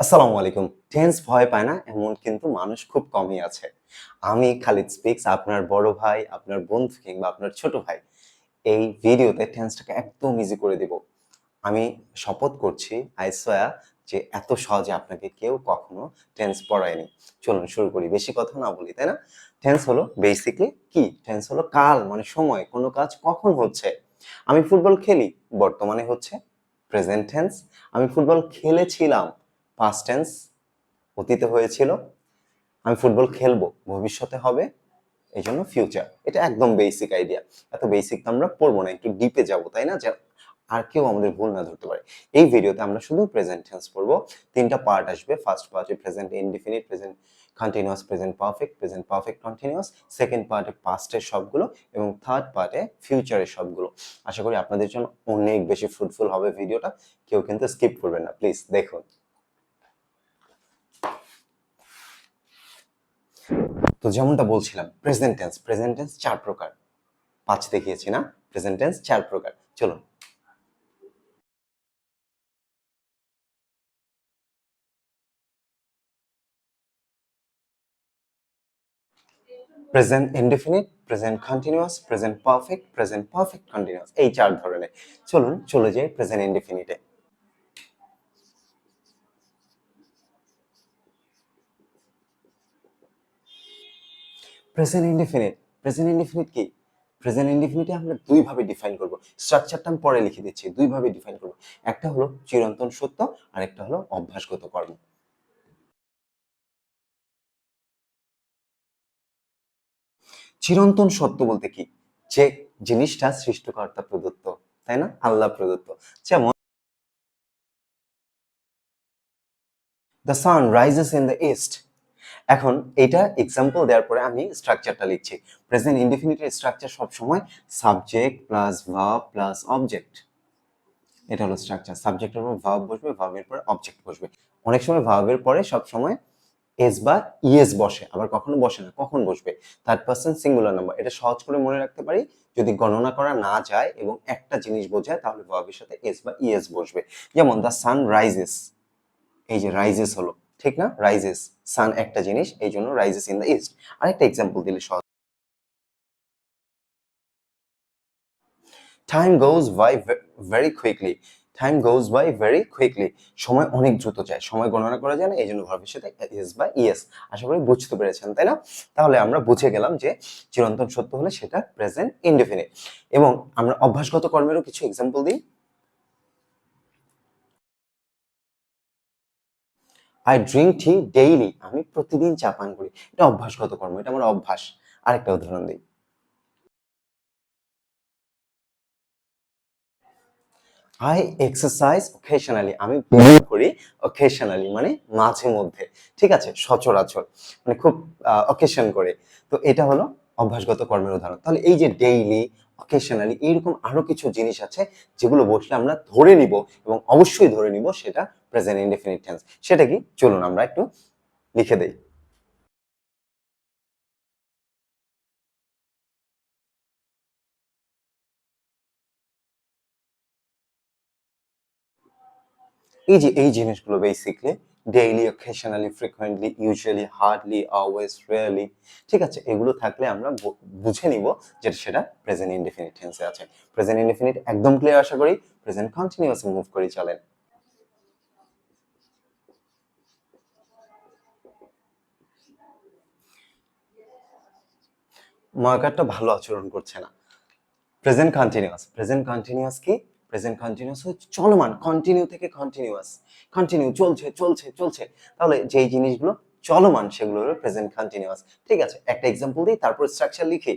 আসসালামু আলাইকুম। টেন্স ভয় পায় না, এমন কিন্তু মানুষ খুব কমই আছে। আমি খালিদ স্পিক্স, আপনার বড় ভাই, আপনার বন্ধু কিংবা আপনার ছোট ভাই, এই ভিডিওতে টেন্সটাকে একদম ইজি করে দিব। আমি শপথ করছি আইসোয়া যে এত সহজে আপনাকে কেউ কখনো টেন্স পড়ায়নি। চলুন শুরু করি, বেশি কথা না বলি, তাই না? টেন্স হলো বেসিকলি কি? টেন্স হলো কাল মানে সময়, কোনো কাজ কখন হচ্ছে? আমি ফুটবল খেলি, বর্তমানে হচ্ছে প্রেজেন্ট টেন্স আমি ফুটবল খেলেছিলাম পাস্ট টেন্স অতীতে হয়েছিল। আমি ফুটবল খেলব, ভবিষ্যতে হবে এই জন্য ফিউচার এটা একদম বেসিক আইডিয়া এত বেসিক তো আমরা পড়ব না, একটু ডিপে যাব, তাই না? যে আর কেউ আমাদের ভুল না ধরতে পারে। এই ভিডিওতে আমরা শুধু প্রেজেন্ট টেন্স পড়ব। তিনটা পার্ট আসবে। ফার্স্ট পার্টে present indefinite present continuous present perfect present perfect continuous second পার্টে পাস্টের সবগুলো এবং থার্ড পার্টে ফিউচারের সবগুলো। আশা করি আপনাদের জন্য অনেক বেশি ফ্রুটফুল হবে ভিডিওটা কেউ কিন্তু স্কিপ করবেন না। প্লিজ দেখুন। তো যেমনটা বলছিলাম প্রেজেন্ট টেন্স প্রেজেন্ট টেন্স চার প্রকার। পাঁচ দেখিয়েছি না? প্রেজেন্ট টেন্স চার প্রকার। চলুন। Present indefinite present continuous present perfect present perfect continuous এই চার ধরনের। চলুন, চলে যাই প্রেজেন্ট ইনডেফিনিটে প্রেজেন্ট ইনডেফিনিট প্রেজেন্ট ইনডেফিনিট কি? প্রেজেন্ট ইনডেফিনিটে আমরা দুইভাবে ডিফাইন করব। স্ট্রাকচারটা আমি পরে লিখে দিচ্ছি, দুইভাবে ডিফাইন করব। একটা হলো চিরন্তন সত্য আর একটা হলো অভ্যাসগত কর্ম। চিরন্তন সত্য বলতে কি? যে জিনিসটা সৃষ্টিকর্তা প্রদত্ত, তাই না? আল্লাহ প্রদত্ত। যেমন the sun rises in the east এখন এটা এক্সাম্পল দেওয়ার পরে আমি স্ট্রাকচারটা লিখছি। প্রেজেন্ট ইনডিফিনিটের স্ট্রাকচার সবসময় subject plus verb plus object এটা হলো স্ট্রাকচার সাবজেক্টের পর ভার্ব বসবে ভার্বের পরে অবজেক্ট বসবে। অনেক সময় ভার্বের পরে সব সময় এস বা ইএস বসে, আবার কখনো বসে না, কখন বসবে? থার্ড পার্সন সিঙ্গুলার নাম্বার এটা সহজ করে মনে রাখতে পারি, যদি গণনা করা না যায় এবং একটা জিনিস বোঝায়, তাহলে ভার্বের সাথে এস বা ইএস বসবে। যেমন দ্য সান রাইজেস এই যে রাইজেস হলো। ঠিক না? রাইজেস সান একটা জিনিস, এই জন্য রাইজেস ইন দ্য ইস্ট আরেকটা এক্সাম্পল দিলে সহজ। Time goes by very quickly time goes by very quickly সময় অনেক দ্রুত যায়। সময় গণনা করা যায় না, এই জন্য ভার্বের সাথে ইস বা ইয়েস আশা করি বুঝতে পেরেছেন, তাই না? তাহলে আমরা বুঝে গেলাম যে চিরন্তন সত্য হলে সেটা প্রেজেন্ট ইনডেফিনিট এবং আমরা অভ্যাসগত কর্মেরও কিছু এক্সাম্পল দিই। আই ড্রিঙ্ক টি ডেইলি আমি প্রতিদিন চা পান করি। এটা অভ্যাসগত কর্ম, এটা আমার অভ্যাস। আরেকটা উদাহরণ দিই। আই এক্সারসাইজ অকেশনালি আমি ব্যায়াম করি অকেশনালি মানে মাঝে মধ্যে। ঠিক আছে? সচরাচর। মানে খুব অকেশন করে। তো এটা হলো অভ্যাসগত কর্মের উদাহরণ। তাহলে এই যে ডেইলি অকেশনালি এইরকম আরও কিছু জিনিস আছে যেগুলো বসলে আমরা ধরে নিব এবং অবশ্যই ধরে নিব সেটা প্রেজেন্ট ইনডেফিনিট টেন্স সেটা কি? চলুন আমরা একটু লিখে দেই। এই যে এই জিনিসগুলো basically daily occasionally frequently usually hardly always rarely ঠিক আছে? এগুলো থাকলে আমরা বুঝে নিব যে সেটা প্রেজেন্ট ইনডেফিনিট টেন্সে আছে। প্রেজেন্ট ইনডেফিনিট একদম ক্লিয়ার আশা করি প্রেজেন্ট কন্টিনিউয়াস মুভ করে, চলেন। মার্কারটা ভালো আচরণ করছে না। প্রেজেন্ট কন্টিনিউয়াস প্রেজেন্ট কন্টিনিউয়াস কি? প্রেজেন্ট কন্টিনিউস হচ্ছে চলমান কন্টিনিউ থেকে কন্টিনিউয়াস কন্টিনিউ চলছে চলছে চলছে। তাহলে যেই জিনিসগুলো চলমান সেগুলো হলো প্রেজেন্ট কন্টিনিউয়াস ঠিক আছে, একটা এক্সাম্পল দিই, তারপর স্ট্রাকচার লিখি।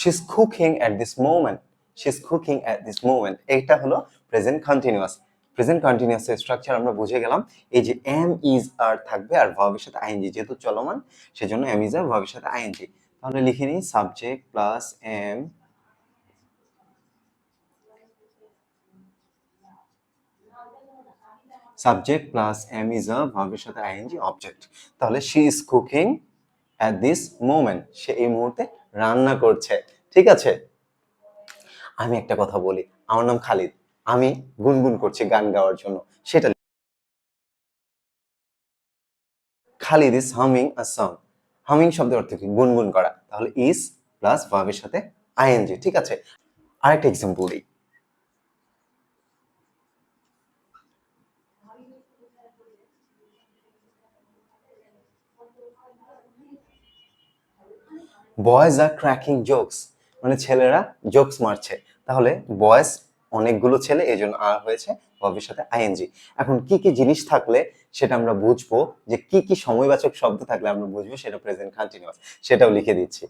She's cooking at this moment, she's cooking at this moment এটা হলো present continuous present continuous structure আমরা বুঝে গেলাম, এই যে এম ইজ আর থাকবে আর সাথে আইএনজি যেহেতু চলমান, সেজন্য এম ইজ আর সাথে আইএনজি তাহলে লিখে নিই subject plus am subject plus am is are ভার্বের সাথে আইএনজি অবজেক্ট তাহলে she is cooking at this moment সে এই মুহূর্তে রান্না করছে। ঠিক আছে? আমি একটা কথা বলি। আমার নাম খালিদ। আমি গুনগুন করছি গান গাওয়ার জন্য। সেটা Khalid is humming a song humming শব্দের অর্থ কি? গুনগুন করা। তাহলে ইজ প্লাস ভার্বের সাথে আইএনজি ঠিক আছে? আরেকটা এক্সাম্পল দিই। বয়েজ আর ক্র্যাকিং জোকস মানে ছেলেরা জোকস মারছে। তাহলে বয়েজ অনেকগুলো ছেলে এই জন্য আর হয়েছে ভবিষ্যতে আইএনজি এখন কি কি জিনিস থাকলে সেটা আমরা বুঝব, যে কি কি সময়বাচক শব্দ থাকলে আমরা বুঝব, সেটা প্রেজেন্ট কন্টিনিউয়াস সেটাও লিখে দিচ্ছি।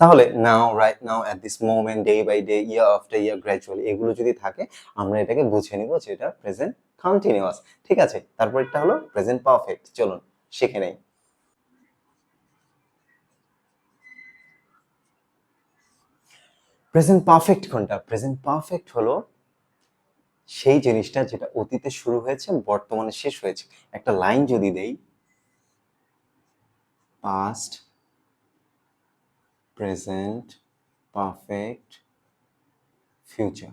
তাহলে now right now at this moment day by day year after year gradually এগুলো যদি থাকে, আমরা এটাকে বুঝে নিব যে এটা প্রেজেন্ট কন্টিনিউয়াস ঠিক আছে? তারপর এটা হলো প্রেজেন্ট পারফেক্ট চলুন, শিখে নেই। প্রেজেন্ট পারফেক্ট কোনটা? প্রেজেন্ট পারফেক্ট হলো সেই জিনিসটা যেটা অতীতে শুরু হয়েছে বর্তমানে শেষ হয়েছে। একটা লাইন যদি দেই পাস্ট প্রেজেন্ট পারফেক্ট ফিউচার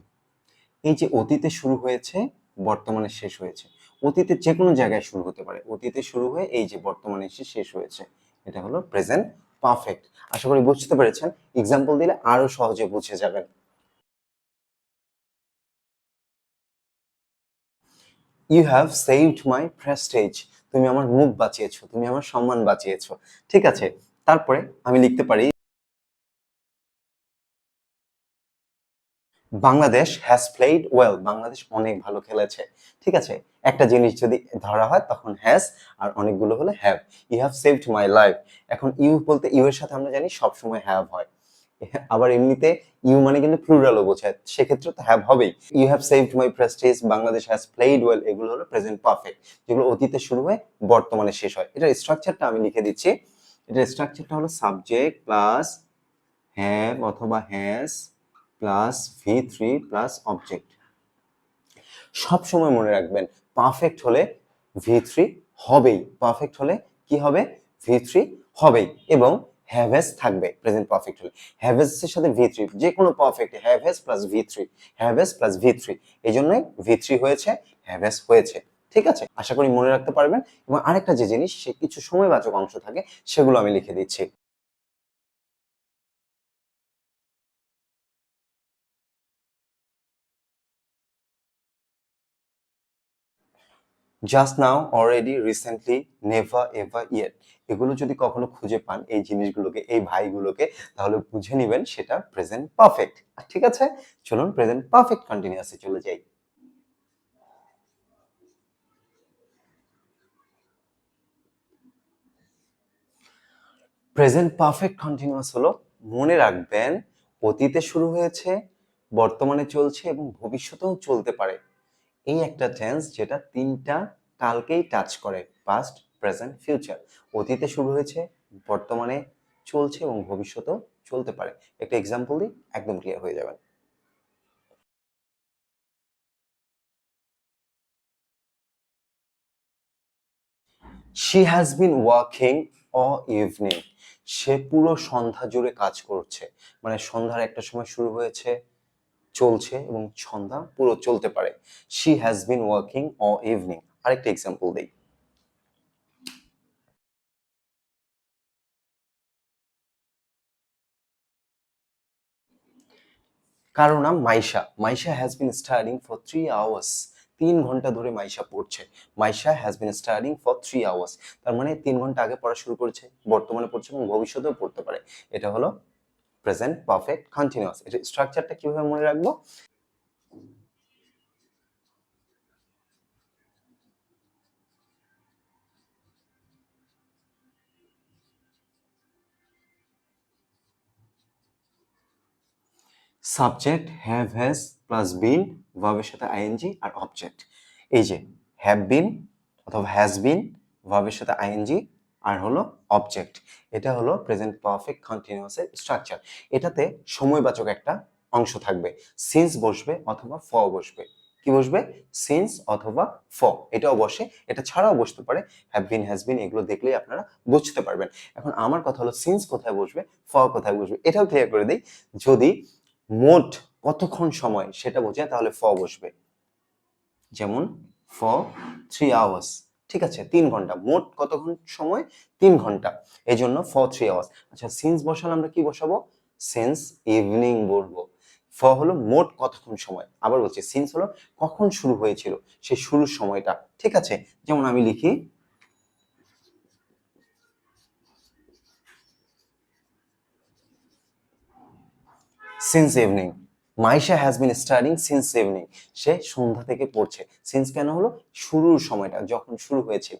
এই যে অতীতে শুরু হয়েছে, বর্তমানে শেষ হয়েছে। অতীতে যে কোনো জায়গায় শুরু হতে পারে। অতীতে শুরু হয়ে এই যে বর্তমানে এসে শেষ হয়েছে। এটা হলো প্রেজেন্ট পারফেক্ট আশা করি বুঝতে পেরেছেন। এক্সাম্পল দিলে আরও সহজে বুঝে যাবেন। You have saved my prestige তুমি আমার মুখ বাঁচিয়েছো, তুমি আমার সম্মান বাঁচিয়েছো। ঠিক আছে, তারপরে আমি লিখতে পারি Bangladesh has played well Bangladesh অনেক ভালো খেলেছে। ঠিক আছে? একটা জিনিস যদি ধরা হয়, তখন হ্যাজ আর অনেকগুলো হলে have you have saved my life এখন ইউ বলতে ইউ এর সাথে আমরা জানি সবসময় হ্যাভ হয়। আবার এমনিতে ইউ মানে কিন্তু প্লুরালও বোঝায়। সেক্ষেত্রে তো হ্যাভ হবেই। You have saved my prestige Bangladesh has played well এগুলো হলো প্রেজেন্ট পারফেক্ট যেগুলো অতীতে শুরু হয়ে বর্তমানে শেষ হয়। এটার স্ট্রাকচারটা আমি লিখে দিচ্ছি। এটার স্ট্রাকচারটা হলো সাবজেক্ট প্লাস হ্যাভ অথবা has plus V three plus object সবসময় মনে রাখবেন পারফেক্ট হলে ভি থ্রি হবেই। পারফেক্ট হলে কি হবে? ভি থ্রি হবেই এবং হ্যাভেস থাকবে প্রেজেন্ট পারফেক্ট হলে। হ্যাভেস এর সাথে ভি থ্রি যে কোনো perfect haves plus V three haves plus V three এই জন্যই ভি থ্রি হয়েছে হ্যাভেস হয়েছে। ঠিক আছে? আশা করি মনে রাখতে পারবেন। এবং আরেকটা যে জিনিস, সে কিছু সময়বাচক অংশ থাকে, সেগুলো আমি লিখে দিচ্ছি। Just now already recently never ever yet এগুলো যদি কখনো খুঁজে পান, এই জিনিসগুলোকে, এই ভাইগুলোকে, তাহলে বুঝে নেবেন সেটা প্রেজেন্ট পারফেক্ট ঠিক আছে? চলুন প্রেজেন্ট পারফেক্ট কন্টিনিউয়াসে চলে যাই। প্রেজেন্ট পারফেক্ট কন্টিনিউয়াস হলো, মনে রাখবেন, অতীতে শুরু হয়েছে, বর্তমানে চলছে এবং ভবিষ্যতেও চলতে পারে। এই একটা টেন্স যেটা তিনটা কালকেই টাচ করে পাস্ট প্রেজেন্ট ফিউচার অতীতে শুরু হয়েছে, বর্তমানে চলছে এবং ভবিষ্যতেও চলতে পারে। একটা এক্সাম্পল দিই, একদম ক্লিয়ার হয়ে যাবেন। She has been working all evening সে পুরো সন্ধ্যা জুড়ে কাজ করছে। মানে সন্ধ্যার একটা সময় শুরু হয়েছে চলছে এবং সন্ধ্যা পুরো চলতে পারে। She has been working all evening আরেকটা এক্সাম্পল দেই। কারও নাম Maisha. Maisha has been studying for three hours তিন ঘণ্টা ধরে মাইশা পড়ছে। Maisha has been studying for three hours তার মানে তিন ঘণ্টা আগে পড়া শুরু করেছে, বর্তমানে পড়ছে এবং ভবিষ্যতেও পড়তে পারে। এটা হলো প্রেজেন্ট পারফেক্ট কন্টিনিউয়াস এটা স্ট্রাকচারটা কীভাবে মনে রাখব? Subject have has plus been ভার্বের সাথে আইএনজি আর অবজেক্ট এই যে হ্যাভ বিন অথবা হ্যাজ বিন ভার্বের সাথে আইএনজি আর হলো অবজেক্ট এটা হলো প্রেজেন্ট পারফেক্ট কন্টিনিউয়াসের স্ট্রাকচার এটাতে সময়বাচক একটা অংশ থাকবে। সিন্স বসবে অথবা ফ বসবে। কি বসবে? সিন্স অথবা ফ এটাও বসে। এটা ছাড়াও বসতে পারে। হ্যাভ বিন হ্যাজ বিন এগুলো দেখলেই আপনারা বুঝতে পারবেন। এখন আমার কথা হলো সিন্স কোথায় বসবে? ফ কোথায় বসবে? এটাও ক্লিয়ার করে দিই। যদি মোট কতক্ষণ সময় সেটা বোঝায় তাহলে ফ বসবে। যেমন ফ থ্রি আওয়ার্স ঠিক আছে, তিন ঘণ্টা, মোট কতক্ষণ সময়? তিন ঘণ্টা। এই জন্য ফ থ্রি আওয়ার্স আচ্ছা সিন্স বসালে আমরা কি বসাবো? সিন্স ইভিনিং বলব ফ হলো মোট কতক্ষণ সময়? আবার বলছি সিন্স হলো কখন শুরু হয়েছিল? সেই শুরুর সময়টা। ঠিক আছে? যেমন আমি লিখি since evening Maisha has been studying since evening সে সন্ধ্যা থেকে পড়ছে। সিন্স কেন হলো? শুরুর সময়টা, যখন শুরু হয়েছিল।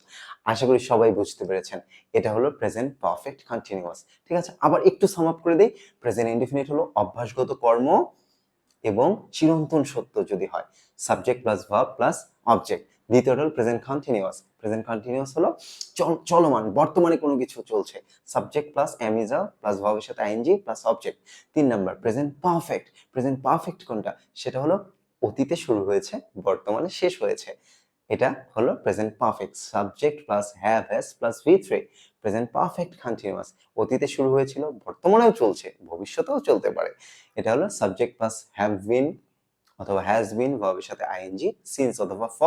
আশা করি সবাই বুঝতে পেরেছেন। এটা হলো প্রেজেন্ট পারফেক্ট কন্টিনিউয়াস ঠিক আছে? আবার একটু সাম আপ করে দিই। প্রেজেন্ট ইনডিফিনিট হলো অভ্যাসগত কর্ম এবং চিরন্তন সত্য যদি হয়। Subject plus verb plus object দ্বিতীয়টা হলো প্রেজেন্ট কন্টিনিউয়াস প্রেজেন্ট কন্টিনিউয়াস হলো চলমান, বর্তমানে কোনো কিছু চলছে। সাবজেক্ট প্লাস অ্যামিজা প্লাস ভার্বের সাথে আইএনজি প্লাস অবজেক্ট তিন number present perfect present perfect কোনটা? সেটা হলো, অতীতে শুরু হয়েছে, বর্তমানে শেষ হয়েছে। এটা হলো present perfect subject plus have has plus V three present perfect continuous অতীতে শুরু হয়েছিল, বর্তমানেও চলছে, ভবিষ্যতেও চলতে পারে। এটা হলো সাবজেক্ট প্লাস হ্যাভ বিন অথবা হ্যাজ বিন ভার্বের সাথে আইএনজি সিন্স অথবা ফ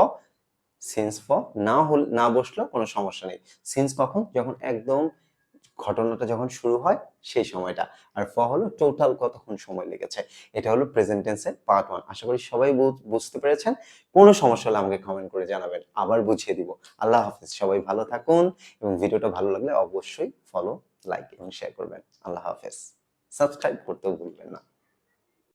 সিন্স ফ না হল, না বসলেও কোনো সমস্যা নেই। সিন্স কখন? যখন একদম ঘটনাটা যখন শুরু হয়, সেই সময়টা। আর ফ হলো টোটাল কতক্ষণ সময় লেগেছে। এটা হলো প্রেজেন্ট টেন্সের পার্ট ওয়ান আশা করি সবাই বুঝতে পেরেছেন। কোনো সমস্যা হলে আমাকে কমেন্ট করে জানাবেন। আবার বুঝিয়ে দিব। আল্লাহ হাফিজ। সবাই ভালো থাকুন এবং ভিডিওটা ভালো লাগলে অবশ্যই ফলো লাইক এবং শেয়ার করবেন। আল্লাহ হাফেজ। সাবস্ক্রাইব করতেও ভুলবেন না।